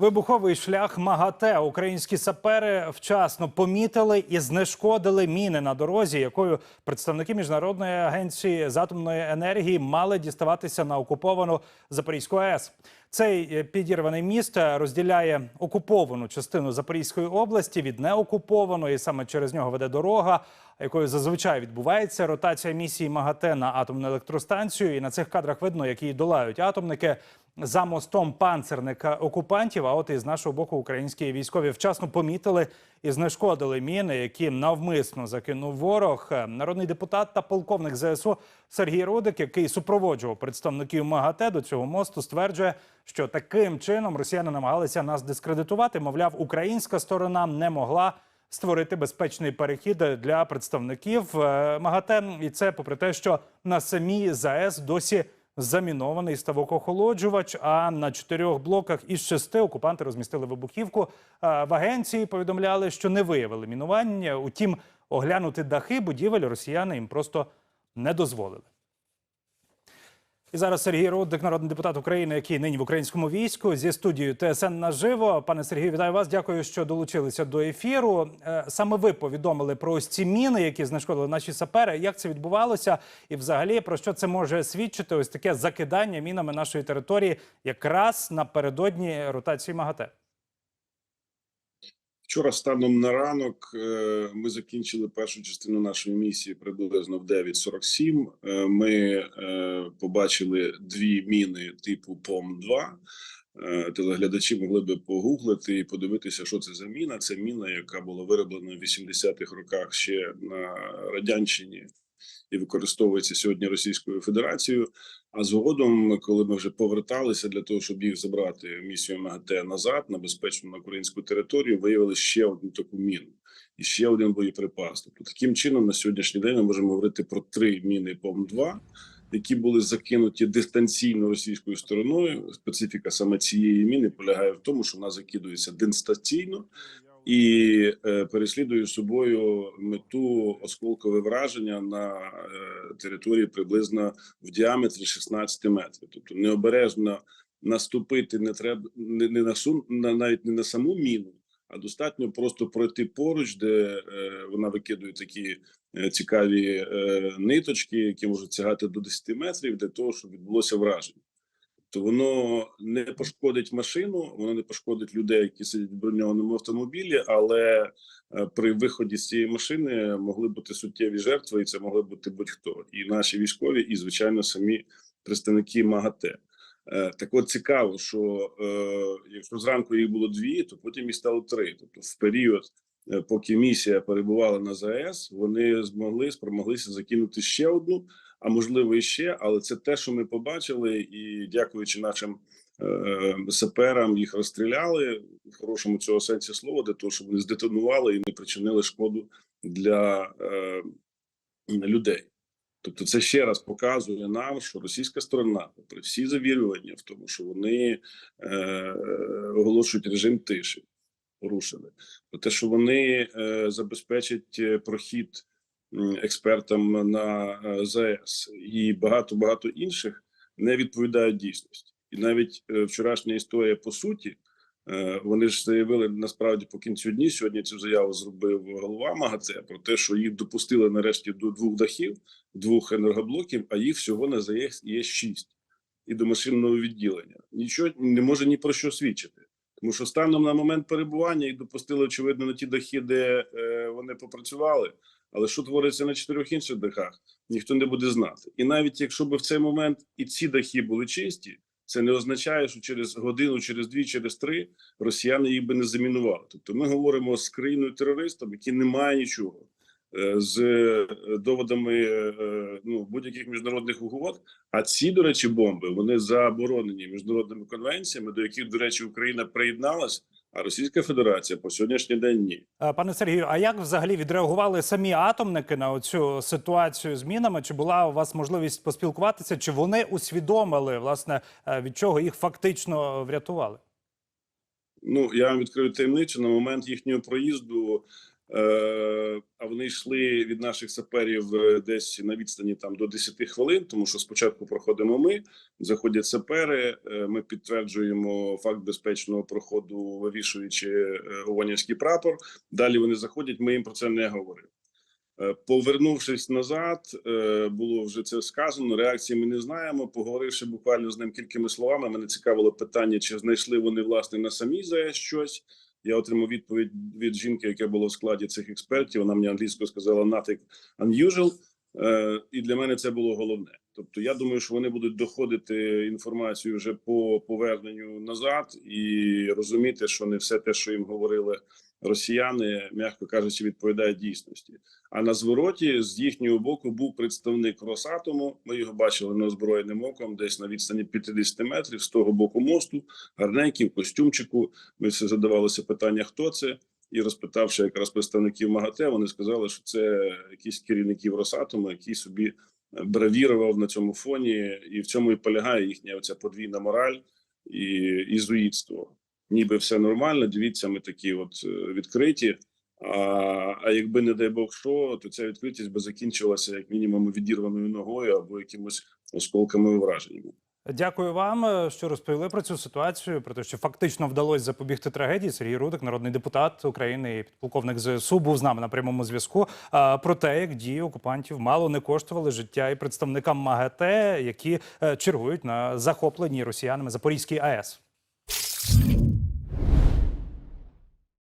Вибуховий шлях МАГАТЕ українські сапери вчасно помітили і знешкодили міни на дорозі, якою представники міжнародної агенції з атомної енергії мали діставатися на окуповану Запорізьку АЕС. Цей е, підірваний міст е, розділяє окуповану частину Запорізької області від неокупованої. Саме через нього веде дорога, якою зазвичай відбувається ротація місії МАГАТЕ на атомну електростанцію. І на цих кадрах видно, як її долають атомники за мостом панцерника окупантів. А от із нашого боку українські військові вчасно помітили і знешкодили міни, які навмисно закинув ворог. Народний депутат та полковник ЗСУ Сергій Рудик, який супроводжував представників МАГАТЕ до цього мосту, стверджує, що таким чином росіяни намагалися нас дискредитувати. Мовляв, українська сторона не могла створити безпечний перехід для представників е, МАГАТЕ. І це попри те, що на самій ЗАЕС досі замінований ставок-охолоджувач. А на чотирьох блоках із шести окупанти розмістили вибухівку. В агенції повідомляли, що не виявили мінування. Утім, оглянути дахи будівель росіяни їм просто не дозволили. І зараз Сергій Рудик, народний депутат України, який нині в українському війську, зі студією ТСН наживо. Пане Сергію, вітаю вас. Дякую, що долучилися до ефіру. Е, Саме ви повідомили про ось ці міни, які знешкодили наші сапери. Як це відбувалося, і взагалі про що це може свідчити? Ось таке закидання мінами нашої території, якраз напередодні ротації МАГАТЕ. Вчора станом на ранок е, ми закінчили першу частину нашої місії приблизно в 9.47. Е, Ми е, побачили дві міни типу ПОМ-2. Е, Телеглядачі могли би погуглити і подивитися, що це за міна. Це міна, яка була вироблена в 80-х роках ще на радянщині і використовується сьогодні Російською Федерацією. А згодом, коли ми вже поверталися для того, щоб їх забрати місію МАГАТЕ назад на безпечну на українську територію, виявили ще одну таку міну і ще один боєприпас. Тобто, таким чином, на сьогоднішній день ми можемо говорити про три міни ПОМ-2, які були закинуті дистанційно російською стороною. Специфіка саме цієї міни полягає в тому, що вона закидується дистанційно і е, переслідує собою мету осколкове враження на е, території приблизно в діаметрі 16 метрів. Тобто необережно наступити не треба не, не на сум на навіть не на саму міну, а достатньо просто пройти поруч, де е, вона викидує такі цікаві ниточки, які можуть сягати до 10 метрів, для того, щоб відбулося враження. То воно не пошкодить машину, воно не пошкодить людей, які сидять в броньованому автомобілі, але е, при виході з цієї машини могли бути суттєві жертви, і це могли бути будь-хто, і наші військові, і звичайно самі представники МАГАТЕ. Е, Так от цікаво, що е, якщо зранку їх було дві, то потім їх стало три. Тобто, в період, поки місія перебувала на ЗАЕС, вони змогли спромоглися закинути ще одну, а можливо і ще. Але це те, що ми побачили, і дякуючи нашим е, саперам, їх розстріляли в хорошому цього сенсі слова, для того, щоб вони здетонували і не причинили шкоду для е, людей. Тобто, це ще раз показує нам, що російська сторона, попри всі завірювання в тому, що вони е, оголошують режим тиші, порушили про те, що вони е, забезпечать е, прохід експертам на е, ЗАЕС і багато багато інших не відповідають дійсності. І навіть е, вчорашня історія по суті. Е, Вони ж заявили насправді по кінцю дні. Сьогодні цю заяву зробив голова МАГАЦЕ про те, що їх допустили нарешті до двох дахів, двох енергоблоків, а їх всього на ЗАЕС є шість і до машинного відділення. Нічого не може ні про що свідчити, тому що станом на момент перебування їх допустили очевидно на ті дахи, де е, вони попрацювали. Але що твориться на чотирьох інших дахах, ніхто не буде знати. І навіть якщо б в цей момент і ці дахи були чисті, це не означає, що через годину, через дві, через три росіяни їх би не замінували. Тобто, ми говоримо з країною терористом, які не має нічого з е, доводами е, ну будь-яких міжнародних угод. А ці, до речі, бомби вони заборонені міжнародними конвенціями, до яких, до речі, Україна приєдналась, а Російська Федерація по сьогоднішній день ні. Е, Пане Сергію, а як взагалі відреагували самі атомники на цю ситуацію з мінами? Чи була у вас можливість поспілкуватися? Чи вони усвідомили власне е, від чого їх фактично врятували? Ну я вам відкрию таємницю. На момент їхнього проїзду Е, а вони йшли від наших саперів е, десь на відстані там до 10 хвилин, тому що спочатку проходимо ми, заходять сапери. е, Ми підтверджуємо факт безпечного проходу, вивішуючи е, Ованівський прапор. Далі вони заходять. Ми їм про це не говорили. Е, Повернувшись назад, е, було вже це сказано. Реакції ми не знаємо. Поговоривши буквально з ним кількома словами, мене цікавило питання, чи знайшли вони власне на самій ЗАЕС щось. Я отримав відповідь від жінки, яка була в складі цих експертів. Вона мені англійською сказала «nothing unusual». Е, і для мене це було головне. Тобто, я думаю, що вони будуть доходити інформацію вже по поверненню назад і розуміти, що не все те, що їм говорили росіяни, м'яко кажучи, відповідає дійсності. А на звороті з їхнього боку був представник Росатому. Ми його бачили неозброєним оком, десь на відстані 50 метрів з того боку мосту, гарненький в костюмчику. Ми все задавалося питання, хто це. І розпитавши якраз представників МАГАТЕ, вони сказали, що це якісь керівників Росатому, який собі бравірував на цьому фоні, і в цьому і полягає їхня оця подвійна мораль і ізуїтство. Ніби все нормально. Дивіться, ми такі от е, відкриті. А, а якби не дай Бог що, то ця відкритість би закінчилася як мінімум відірваною ногою або якимось осколками враженнями. Дякую вам, е, що розповіли про цю ситуацію. Про те, що фактично вдалося запобігти трагедії. Сергій Рудик, народний депутат України і підполковник ЗСУ, був з нами на прямому зв'язку. А, Про те, як дії окупантів мало не коштували життя і представникам МАГАТЕ, які е, чергують на захопленій росіянами Запорізькій АЕС.